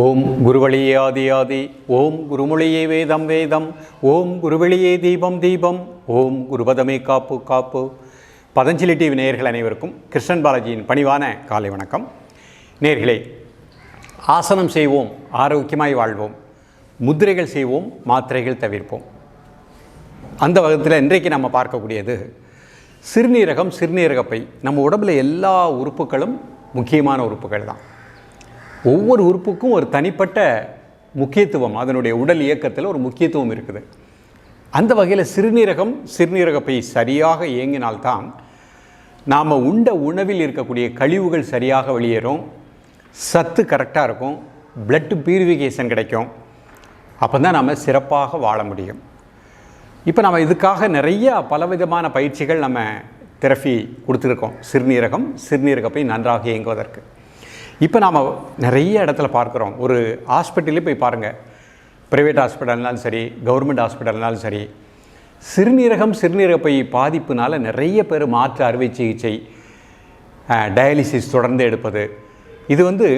ஓம் குருவழியே ஆதி ஆதி ஓம் குருமொழியே வேதம் வேதம் ஓம் குருவழியே தீபம் தீபம் ஓம் குருபதமே காப்பு காப்பு. பதஞ்சலி டிவி நேயர்கள் அனைவருக்கும் கிருஷ்ணன் பாலாஜியின் பணிவான காலை வணக்கம். நேர்களே ஆசனம் செய்வோம் ஆரோக்கியமாய் வாழ்வோம் முத்திரைகள் செய்வோம் மாத்திரைகள் தவிர்ப்போம். அந்த வகத்தில் இன்றைக்கு நம்ம பார்க்கக்கூடியது சிறுநீரகம் சிறுநீரகப்பை. நம்ம உடம்பில் எல்லா உறுப்புகளும் முக்கியமான உறுப்புகள் தான். ஒவ்வொரு உறுப்புக்கும் ஒரு தனிப்பட்ட முக்கியத்துவம் அதனுடைய உடல் இயக்கத்தில் ஒரு முக்கியத்துவம் இருக்குது. அந்த வகையில் சிறுநீரகம் சிறுநீரகப்பை சரியாக இயங்கினால்தான் நாம் உண்ட உணவில் இருக்கக்கூடிய கழிவுகள் சரியாக வெளியேறும் சத்து கரெக்டாக இருக்கும் பிளட் பியூரிஃபிகேஷன் கிடைக்கும். அப்போ தான் நம்ம சிறப்பாக வாழ முடியும். இப்போ நம்ம இதுக்காக நிறைய பலவிதமான பயிற்சிகள் நம்ம திரஃபி கொடுத்துருக்கோம். சிறுநீரகம் சிறுநீரகப்பை நன்றாக இயங்குவதற்கு. இப்போ நாம் நிறைய இடத்துல பார்க்குறோம். ஒரு ஹாஸ்பிட்டலே போய் பாருங்கள் ப்ரைவேட் ஹாஸ்பிட்டல்னாலும் சரி கவர்மெண்ட் ஹாஸ்பிட்டல்னாலும் சரி சிறுநீரகம் சிறுநீரகப்பை பாதிப்புனால் நிறைய பேர் மாற்று அறுவை சிகிச்சை டயாலிசிஸ் தொடர்ந்து எடுப்பது. இது வந்து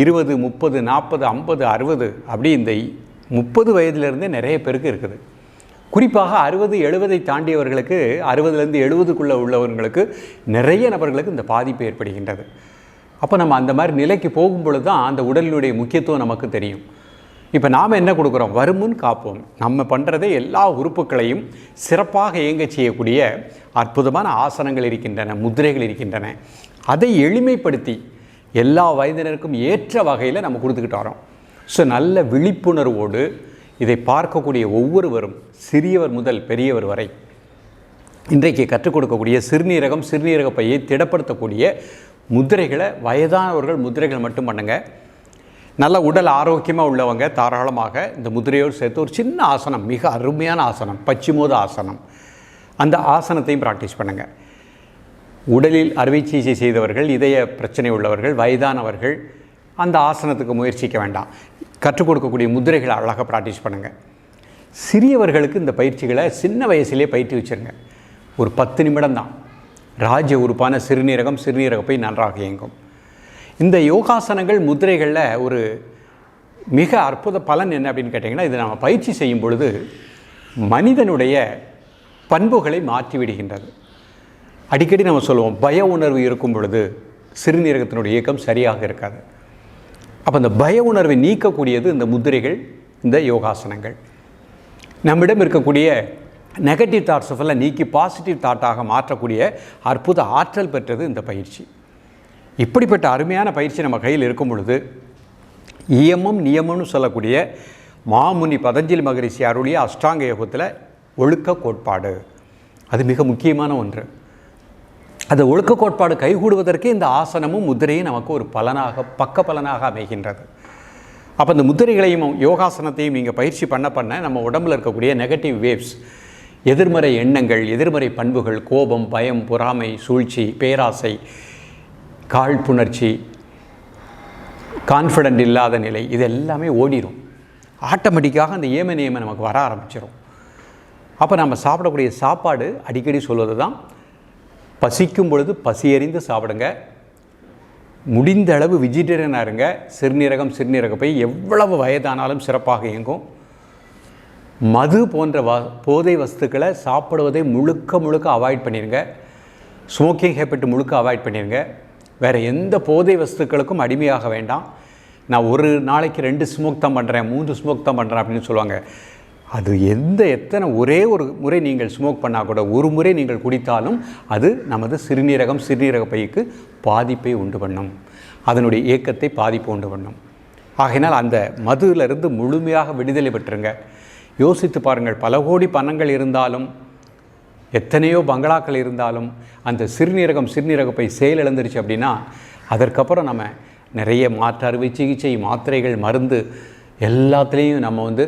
இருபது முப்பது நாற்பது ஐம்பது அறுபது அப்படி இந்த முப்பது வயதிலிருந்தே நிறைய பேருக்கு இருக்குது. குறிப்பாக அறுபது எழுபதை தாண்டியவர்களுக்கு அறுபதுலேருந்து எழுபதுக்குள்ளே உள்ளவர்களுக்கு நிறைய நபர்களுக்கு இந்த பாதிப்பு ஏற்படுகின்றது. அப்போ நம்ம அந்த மாதிரி நிலைக்கு போகும்பொழுது தான் அந்த உடலினுடைய முக்கியத்துவம் நமக்கு தெரியும். இப்போ நாம் என்ன கொடுக்குறோம்? வருமுன் காப்போம். நம்ம பண்ணுறதே எல்லா உறுப்புகளையும் சிறப்பாக இயங்க செய்யக்கூடிய அற்புதமான ஆசனங்கள் இருக்கின்றன முத்திரைகள் இருக்கின்றன. அதை எளிமைப்படுத்தி எல்லா வயதினருக்கும் ஏற்ற வகையில் நம்ம கொடுத்துக்கிட்டு வரோம் ஸோ நல்ல விழிப்புணர்வோடு இதை பார்க்கக்கூடிய ஒவ்வொருவரும் சிறியவர் முதல் பெரியவர் வரை இன்றைக்கு கற்றுக் கொடுக்கக்கூடிய சிறுநீரகம் சிறுநீரக பையை திடப்படுத்தக்கூடிய முதிரைகளை வயதானவர்கள் முதிரைகள் மட்டும் பண்ணுங்க. நல்ல உடல் ஆரோக்கியமாக உள்ளவங்க தாராளமாக இந்த முதிரையோடு சேர்த்து ஒரு சின்ன ஆசனம் மிக அருமையான ஆசனம் பச்சிமோத ஆசனம் அந்த ஆசனத்தையும் ப்ராக்டிஸ் பண்ணுங்கள் உடலில் அறுவை சிகிச்சை செய்தவர்கள் இதய பிரச்சனை உள்ளவர்கள் வயதானவர்கள் அந்த ஆசனத்துக்கு முயற்சிக்க வேண்டாம். கற்றுக் கொடுக்கக்கூடிய முதிரைகளை அழகாக ப்ராக்டிஸ் பண்ணுங்கள் சிறியவர்களுக்கு இந்த பயிற்சிகளை சின்ன வயசுலேயே பயிற்சி வச்சுருங்க. ஒரு பத்து நிமிடம் தான். ராஜ்ய உறுப்பான சிறுநீரகம் சிறுநீரகப்பை நன்றாக இயங்கும். இந்த யோகாசனங்கள் முதிரைகளில் ஒரு மிக அற்புத பலன் என்ன அப்படின்னு கேட்டிங்கன்னா இதை நம்ம பயிற்சி செய்யும் பொழுது மனிதனுடைய பண்புகளை மாற்றி விடுகின்றது. அடிக்கடி நம்ம சொல்லுவோம் பய உணர்வு இருக்கும் பொழுது சிறுநீரகத்தினுடைய இயக்கம் சரியாக இருக்காது. அப்போ அந்த பய உணர்வை நீக்கக்கூடியது இந்த முதிரைகள் இந்த யோகாசனங்கள். நம்மிடம் இருக்கக்கூடிய நெகட்டிவ் தாட்ஸ் எல்லாம் நீக்கி பாசிட்டிவ் தாட்டாக மாற்றக்கூடிய அற்புத ஆற்றல் பெற்றது இந்த பயிற்சி. இப்படிப்பட்ட அருமையான பயிற்சி நம்ம கையில் இருக்கும் பொழுது இயமம் நியமம்னு சொல்லக்கூடிய மாமுனி பதஞ்சலி மகரிஷி அருளிய அஷ்டாங்க யோகத்தில் ஒழுக்க கோட்பாடு. அது மிக முக்கியமான ஒன்று. அந்த ஒழுக்க கோட்பாடு கைகூடுவதற்கே இந்த ஆசனமும் முத்திரையும் நமக்கு ஒரு பலனாக பக்க பலனாக அமைகின்றது. அப்போ இந்த முதிரைகளையும் யோகாசனத்தையும் நீங்கள் பயிற்சி பண்ண பண்ண நம்ம உடம்பில் இருக்கக்கூடிய நெகட்டிவ் வேவ்ஸ் எதிர்மறை எண்ணங்கள் எதிர்மறை பண்புகள் கோபம் பயம் பொறாமை சூழ்ச்சி பேராசை காழ்ப்புணர்ச்சி கான்ஃபிடென்ட் இல்லாத நிலை இது எல்லாமே ஓடிடும் ஆட்டோமேட்டிக்காக அந்த ஏம நியம நமக்கு வர ஆரம்பிச்சிடும் அப்போ நம்ம சாப்பிடக்கூடிய சாப்பாடு அடிக்கடி சொல்வது தான் பசிக்கும் பொழுது பசியறிந்து சாப்பிடுங்க. முடிந்த அளவு வெஜிடேரியனாக இருங்க. சிறுநீரகம் போய் எவ்வளவு வயதானாலும் சிறப்பாக இயங்கும். மது போன்ற வ போதை வஸ்துக்களை சாப்பிடுவதை முழுக்க முழுக்க அவாய்ட் பண்ணிடுங்க ஸ்மோக்கிங் ஹேபிட் முழுக்க அவாய்ட் பண்ணிடுங்க வேறு எந்த போதை வஸ்துக்களுக்கும் அடிமையாக வேண்டாம். நான் ஒரு நாளைக்கு ரெண்டு ஸ்மோக் தான் பண்ணுறேன் மூன்று ஸ்மோக் தான் பண்ணுறேன் அப்படின்னு சொல்லுவாங்க. அது எந்த எத்தனை ஒரே ஒரு முறை நீங்கள் ஸ்மோக் பண்ணால் கூட ஒரு முறை நீங்கள் குடித்தாலும் அது நமது சிறுநீரகம் சிறுநீரக பைக்கு பாதிப்பை உண்டு பண்ணும். அதனுடைய இயக்கத்தை பாதிப்பு உண்டு பண்ணும். ஆகையினால் அந்த மதுவிலிருந்து முழுமையாக விடுதலை பெற்றுங்க யோசித்து பாருங்கள் பல கோடி பணங்கள் இருந்தாலும் எத்தனையோ பங்களாக்கள் இருந்தாலும் அந்த சிறுநீரகம் சிறுநீரகப்பை செயலிழந்துருச்சு அப்படின்னா அதற்கப்புறம் நம்ம நிறைய மாற்று அறுவை சிகிச்சை மாத்திரைகள் மருந்து எல்லாத்துலேயும் நம்ம வந்து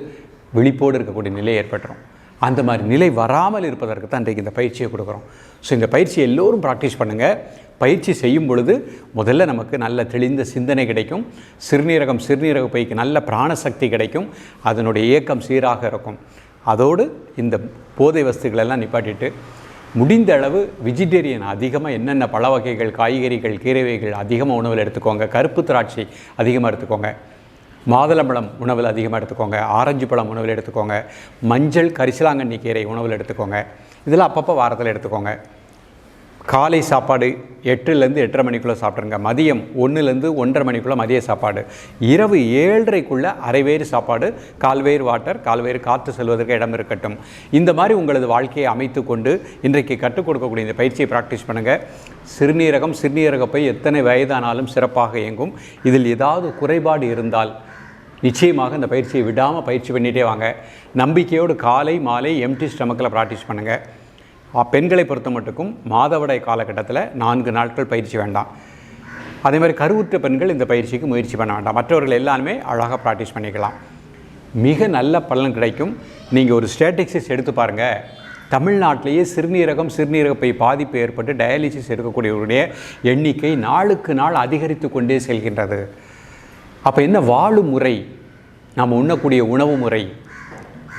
விழிப்போடு இருக்கக்கூடிய நிலை ஏற்பட்டுரும். அந்த மாதிரி நிலை வராமல் இருப்பதற்கு தான் இன்றைக்கு இந்த பயிற்சியை கொடுக்குறோம். ஸோ இந்த பயிற்சியை எல்லோரும் ப்ராக்டிஸ் பண்ணுங்கள் பயிற்சி செய்யும் பொழுது முதல்ல நமக்கு நல்ல தெளிந்த சிந்தனை கிடைக்கும். சிறுநீரகம் சிறுநீரக பைக்கு நல்ல பிராணசக்தி கிடைக்கும். அதனுடைய இயக்கம் சீராக இருக்கும். அதோடு இந்த போதை வஸ்துக்களெல்லாம் நிப்பாட்டிட்டு முடிந்த அளவு வெஜிடேரியன் அதிகமாக என்னென்ன பழ வகைகள் காய்கறிகள் கீரை வகைகள் அதிகமாக உணவில் எடுத்துக்கோங்க. கருப்பு திராட்சை அதிகமாக எடுத்துக்கோங்க. மாதுளம்பழம் உணவில் அதிகமாக எடுத்துக்கோங்க. ஆரஞ்சு பழம் உணவில் எடுத்துக்கோங்க. மஞ்சள் கரிசலாங்கண்ணி கீரை உணவில் எடுத்துக்கோங்க. இதெல்லாம் அப்பப்போ வாரத்தில் எடுத்துக்கோங்க. காலை சாப்பாடு எட்டுலேருந்து எட்டரை மணிக்குள்ளே சாப்பிட்ருங்க மதியம் ஒன்றுலேருந்து ஒன்றரை மணிக்குள்ளே மதிய சாப்பாடு. இரவு ஏழரைக்குள்ளே அரைவேறு சாப்பாடு கால்வேறு வாட்டர் கால்வேறு காற்று செல்வதற்கு இடம் இருக்கட்டும். இந்த மாதிரி உங்களது வாழ்க்கையை அமைத்து கொண்டு இன்றைக்கு கற்றுக் கொடுக்கக்கூடிய இந்த பயிற்சியை ப்ராக்டிஸ் பண்ணுங்கள் சிறுநீரகம் சிறுநீரகப்பை எத்தனை வயதானாலும் சிறப்பாக இயங்கும். இதில் ஏதாவது குறைபாடு இருந்தால் நிச்சயமாக இந்த பயிற்சியை விடாமல் பயிற்சி பண்ணிகிட்டே வாங்க. நம்பிக்கையோடு காலை மாலை எம்டி ஸ்டமக்கில் ப்ராக்டிஸ் பண்ணுங்கள் பெண்களை பொறுத்த மட்டுக்கும் மாதவிடாய் காலகட்டத்தில் நான்கு நாட்கள் பயிற்சி வேண்டாம். அதே மாதிரி கருவுற்ற பெண்கள் இந்த பயிற்சிக்கு முயற்சி பண்ண வேண்டாம். மற்றவர்கள் எல்லாருமே அழகாக ப்ராக்டிஸ் பண்ணிக்கலாம். மிக நல்ல பலன் கிடைக்கும். நீங்கள் ஒரு ஸ்டேட்டிக்ஸிஸ் எடுத்து பாருங்கள் தமிழ்நாட்டிலேயே சிறுநீரகம் சிறுநீரகப்பை பாதிப்பு ஏற்பட்டு டயாலிசிஸ் எடுக்கக்கூடியவருடைய எண்ணிக்கை நாளுக்கு நாள் அதிகரித்து கொண்டே செல்கின்றது. அப்போ என்ன வாழும் முறை? நாம் உண்ணக்கூடிய உணவு முறை?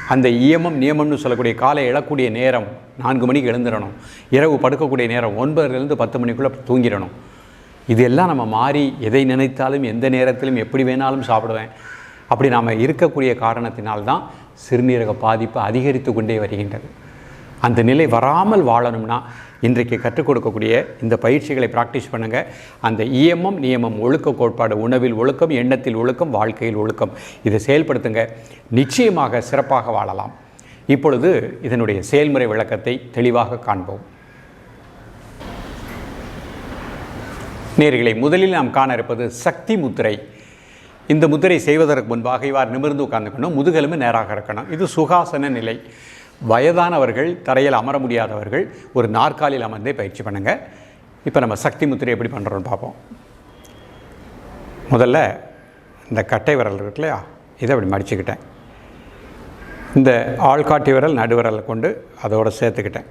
அந்த இயமம் நியமம்னு சொல்லக்கூடிய காலை எழக்கூடிய நேரம் நான்கு மணிக்கு எழுந்துடணும் இரவு படுக்கக்கூடிய நேரம் ஒன்பதுலேருந்து பத்து மணிக்குள்ளே தூங்கிடணும். இதெல்லாம் நம்ம மாறி எதை நினைத்தாலும் எந்த நேரத்திலும் எப்படி வேணாலும் சாப்பிடுவேன். அப்படி நாம் இருக்கக்கூடிய காரணத்தினால்தான் சிறுநீரக பாதிப்பு அதிகரித்து கொண்டே வருகின்றது. அந்த நிலை வராமல் வாழணும்னா இன்றைக்கு கற்றுக் கொடுக்கக்கூடிய இந்த பயிற்சிகளை ப்ராக்டிஸ் பண்ணுங்கள் அந்த இயமம் நியமம் ஒழுக்க கோட்பாடு உணவில் ஒழுக்கம் எண்ணத்தில் ஒழுக்கம் வாழ்க்கையில் ஒழுக்கம் இதை செயல்படுத்துங்க. நிச்சயமாக சிறப்பாக வாழலாம். இப்பொழுது இதனுடைய செயல்முறை விளக்கத்தை தெளிவாக காண்போம். நேர்களை முதலில் நாம் காண இருப்பது சக்தி முத்திரை. இந்த முத்திரை செய்வதற்கு முன்பாக இவ்வாறு நிமிர்ந்து உட்கார்ந்துக்கணும் முதுகெலும்பு நேராக இருக்கணும் இது சுகாசன நிலை. வயதானவர்கள் தரையில் அமர முடியாதவர்கள் ஒரு நாற்காலியில் அமர்ந்தே பயிற்சி பண்ணுங்கள் இப்போ நம்ம சக்தி முத்திரை எப்படி பண்ணுறோன்னு பார்ப்போம். முதல்ல இந்த கட்டை விரல் இருக்கு இல்லையா? இதை அப்படி மடிச்சுக்கிட்டேன். இந்த ஆள்காட்டி விரல் நடுவிரலை கொண்டு அதோட சேர்த்துக்கிட்டேன்.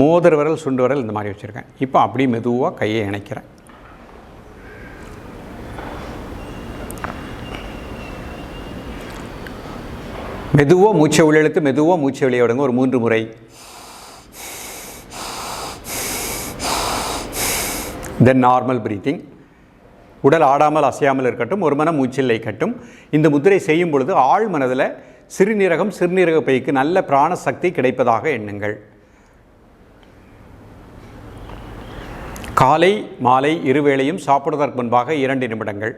மோதிர விரல் சுண்டு விரல் இந்த மாதிரி வச்சுருக்கேன். இப்போ அப்படியே மெதுவாக கையை இணைக்கிறேன். மெதுவாக மூச்சை உள்ளெழுத்து மெதுவாக மூச்சை வெளியே விடுங்க ஒரு மூன்று முறை. தென் நார்மல் பிரீத்திங் உடல் ஆடாமல் அசையாமல் இருக்கட்டும் ஒரு மனம் மூச்சில் கட்டும் இந்த முத்திரை செய்யும் பொழுது ஆழ் மனதில் சிறுநீரகம் சிறுநீரக பைக்கு நல்ல பிராண சக்தி கிடைப்பதாக எண்ணுங்கள். காலை மாலை இருவேளையும் சாப்பிடுவதற்கு முன்பாக இரண்டு நிமிடங்கள்.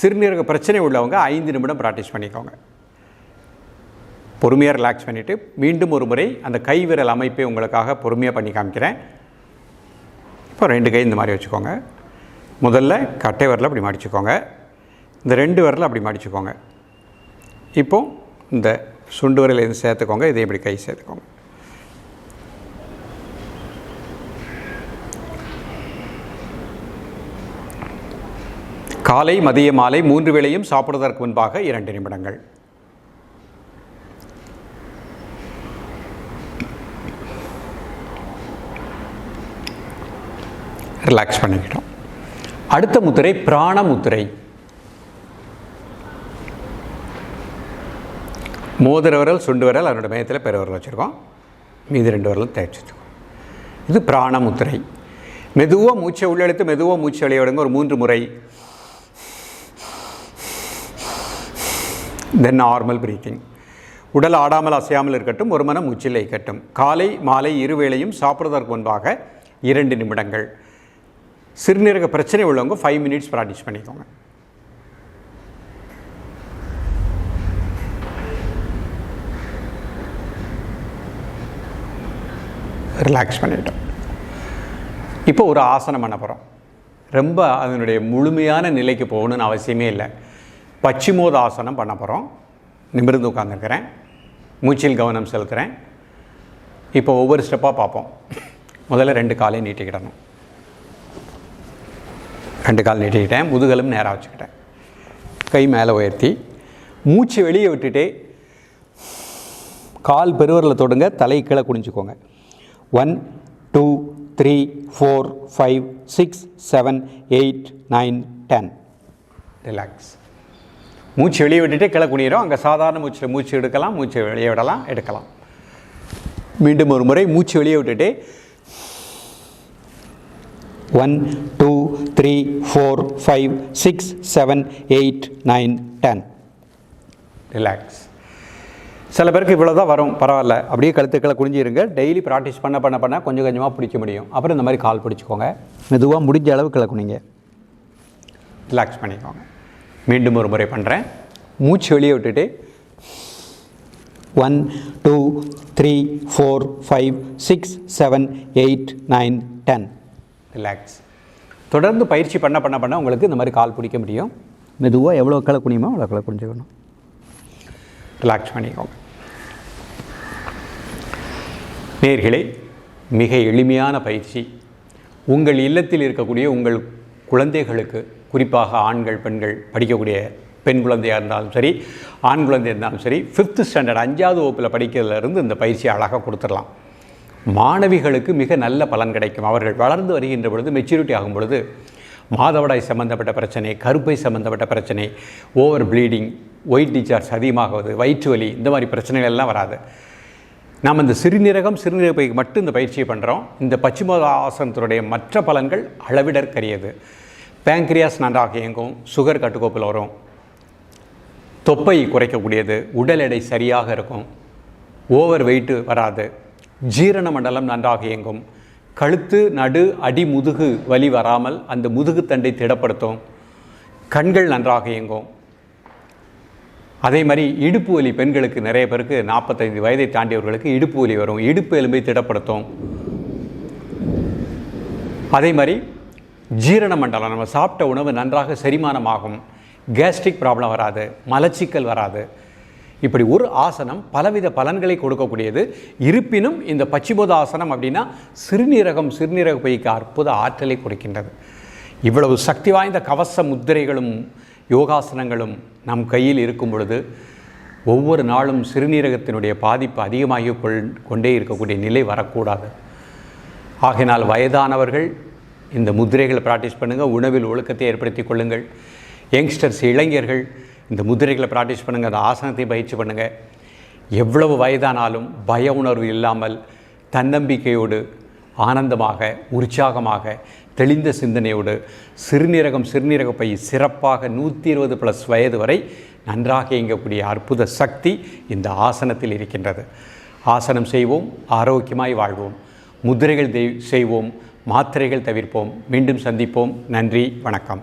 சிறுநீரக பிரச்சனை உள்ளவங்க ஐந்து நிமிடம் ப்ராக்டிஸ் பண்ணிக்கோங்க. பொறுமையாக ரிலாக்ஸ் பண்ணிவிட்டு மீண்டும் ஒரு முறை அந்த கை விரல் அமைப்பை உங்களுக்காக பொறுமையாக பண்ணி காமிக்கிறேன். இப்போ ரெண்டு கை இந்த மாதிரி வச்சுக்கோங்க. முதல்ல கட்டை விரலை அப்படி மடிச்சுக்கோங்க. இந்த ரெண்டு விரலை அப்படி மடிச்சுக்கோங்க. இப்போ இந்த சுண்டு விரலை இது சேர்த்துக்கோங்க. இதை இப்படி கை சேர்த்துக்கோங்க. காலை மதிய மாலை மூன்று வேளையும் சாப்பிடுவதற்கு முன்பாக இரண்டு நிமிடங்கள். ரிலாக்ஸ் பண்ணிக்கிட்டோம். அடுத்த முத்திரை பிராண முத்திரை. மோதிர விரல் சுண்டு விரல் அதனோட மையத்தில் பெருவிரல் வச்சுருக்கோம். மீதி ரெண்டு விரலும் தேய்ச்சி வச்சுருக்கோம். இது பிராண முத்திரை. மெதுவாக மூச்சை உள்ளெழுத்து மெதுவாக மூச்சை வெளியே விடுங்க. ஒரு மூன்று முறை. தென் நார்மல் பிரீத்திங் உடல் ஆடாமல் அசையாமல் இருக்கட்டும் ஒரு மனம் மூச்சில் இருக்கட்டும் காலை மாலை இருவேளையும் சாப்பிடுவதற்கு முன்பாக இரண்டு நிமிடங்கள். சிறுநீரக பிரச்சனை உள்ளவங்க ஃபைவ் மினிட்ஸ் ப்ராக்டிஸ் பண்ணிக்கோங்க. ரிலாக்ஸ் பண்ணிட்டோம். இப்போ ஒரு ஆசனம் பண்ண போகிறோம் ரொம்ப அதனுடைய முழுமையான நிலைக்கு போகணும்னு அவசியமே இல்லை. பச்சிமோத ஆசனம் பண்ண போகிறோம் நிமிர்ந்து உட்காந்துருக்கிறேன் மூச்சில் கவனம் செலுத்துகிறேன் இப்போ ஒவ்வொரு ஸ்டெப்பாக பார்ப்போம். முதல்ல ரெண்டு காலையும் நீட்டிக்கிடணும். ரெண்டு கால் நீட்டிக்கிட்டேன் முதுகலும் நேராக வச்சுக்கிட்டேன். கை மேலே உயர்த்தி மூச்சு வெளியே விட்டுட்டு கால் பெருவரில் தொடுங்க தலை கீழே குனிஞ்சுக்கோங்க. One two three four five six seven eight nine ten relax மூச்சு வெளியே விட்டுட்டு கீழே குனிகிறோம் அங்கே சாதாரண மூச்சில் மூச்சு எடுக்கலாம் மூச்சு வெளியே விடலாம் எடுக்கலாம். மீண்டும் ஒரு முறை மூச்சு வெளியே விட்டுட்டு. One two three four five six seven eight nine ten relax சில பேருக்கு இவ்வளோ தான் வரும் பரவாயில்ல. அப்படியே கழுத்துக்களை குனிஞ்சிருங்க. டெய்லி ப்ராக்டிஸ் பண்ண பண்ண பண்ண கொஞ்சம் கொஞ்சமாக பிடிக்க முடியும். அப்புறம் இந்த மாதிரி கால் பிடிச்சிக்கோங்க. மெதுவாக முடிஞ்ச அளவு குனிங்க. ரிலாக்ஸ் பண்ணிக்கோங்க. மீண்டும் ஒரு முறை பண்ணுறேன் மூச்சு வெளியே விட்டுட்டு. One two three four five six seven eight nine ten relax தொடர்ந்து பயிற்சி பண்ண பண்ண பண்ண உங்களுக்கு இந்த மாதிரி கால் பிடிக்க முடியும். மெதுவாக எவ்வளோ களை குனியுமோ அவ்வளோ களை குனிஞ்சுக்கணும். ரிலாக்ஸ் பண்ணிக்கோங்க. நேர்களே மிக எளிமையான பயிற்சி. உங்கள் இல்லத்தில் இருக்கக்கூடிய உங்கள் குழந்தைகளுக்கு குறிப்பாக ஆண்கள் பெண்கள் படிக்கக்கூடிய பெண் குழந்தையாக இருந்தாலும் சரி ஆண் குழந்தையாக இருந்தாலும் சரி ஃபிஃப்த்து ஸ்டாண்டர்ட் அஞ்சாவது வகுப்பில் படிக்கிறதுலேருந்து இந்த பயிற்சியை அழகாக கொடுத்துடலாம். மாணவிகளுக்கு மிக நல்ல பலன் கிடைக்கும். அவர்கள் வளர்ந்து வருகின்ற பொழுது மெச்சூரிட்டி ஆகும் பொழுது மாதவிடாய் சம்பந்தப்பட்ட பிரச்சனை கருப்பை சம்பந்தப்பட்ட பிரச்சனை ஓவர் ப்ளீடிங் ஒயிட் டிசார்ஜ் அதிகமாகுவது வயிற்று வலி இந்த மாதிரி பிரச்சனைகள் எல்லாம் வராது. நாம் இந்த சிறுநீரகம் சிறுநீரகப்பைக்கு மட்டும் இந்த பயிற்சியை பண்ணுறோம் இந்த பச்சிமோதாசனத்தினுடைய மற்ற பலன்கள் அளவிடற்கரியது. பேங்க்ரியாஸ் நன்றாக இயங்கும் சுகர் கட்டுக்கோப்பில் வரும். தொப்பை குறைக்கக்கூடியது உடல் எடை சரியாக இருக்கும். ஓவர் வெயிட்டு வராது. ஜீரண மண்டலம் நன்றாக இயங்கும். கழுத்து நடு அடி முதுகு வலி வராமல் அந்த முதுகு தண்டை திடப்படுத்தும். கண்கள் நன்றாக இயங்கும். அதே மாதிரி இடுப்பு வலி பெண்களுக்கு நிறைய பேருக்கு நாற்பத்தைந்து வயதை தாண்டியவர்களுக்கு இடுப்பு வலி வரும். இடுப்பு எலும்பை திடப்படுத்தும். அதே மாதிரி ஜீரண மண்டலம் நம்ம சாப்பிட்ட உணவு நன்றாக செரிமானமாகும். கேஸ்ட்ரிக் ப்ராப்ளம் வராது. மலச்சிக்கல் வராது. இப்படி ஒரு ஆசனம் பலவித பலன்களை கொடுக்கக்கூடியது. இருப்பினும் இந்த பச்சிபோத ஆசனம் அப்படின்னா சிறுநீரகம் சிறுநீரக பைக்கு அற்புத ஆற்றலை கொடுக்கின்றது. இவ்வளவு சக்தி வாய்ந்த கவச முத்திரைகளும் யோகாசனங்களும் நம் கையில் இருக்கும் பொழுது ஒவ்வொரு நாளும் சிறுநீரகத்தினுடைய பாதிப்பு அதிகமாகி கொள் கொண்டே இருக்கக்கூடிய நிலை வரக்கூடாது. ஆகையினால் வயதானவர்கள் இந்த முதிரைகளை ப்ராக்டிஸ் பண்ணுங்கள் உணவில் ஒழுக்கத்தை ஏற்படுத்தி கொள்ளுங்கள். யங்ஸ்டர்ஸ் இளைஞர்கள் இந்த முதிரைகளை ப்ராக்டிஸ் பண்ணுங்கள் அந்த ஆசனத்தை பயிற்சி பண்ணுங்கள் எவ்வளவு வயதானாலும் பய உணர்வு இல்லாமல் தன்னம்பிக்கையோடு ஆனந்தமாக உற்சாகமாக தெளிந்த சிந்தனையோடு சிறுநீரகம் சிறுநீரக பை சிறப்பாக நூற்றி இருபது ப்ளஸ் வயது வரை நன்றாக இயங்கக்கூடிய அற்புத சக்தி இந்த ஆசனத்தில் இருக்கின்றது. ஆசனம் செய்வோம் ஆரோக்கியமாய் வாழ்வோம். முதிரைகள் செய்வோம் மாத்திரைகள் தவிர்ப்போம். மீண்டும் சந்திப்போம். நன்றி வணக்கம்.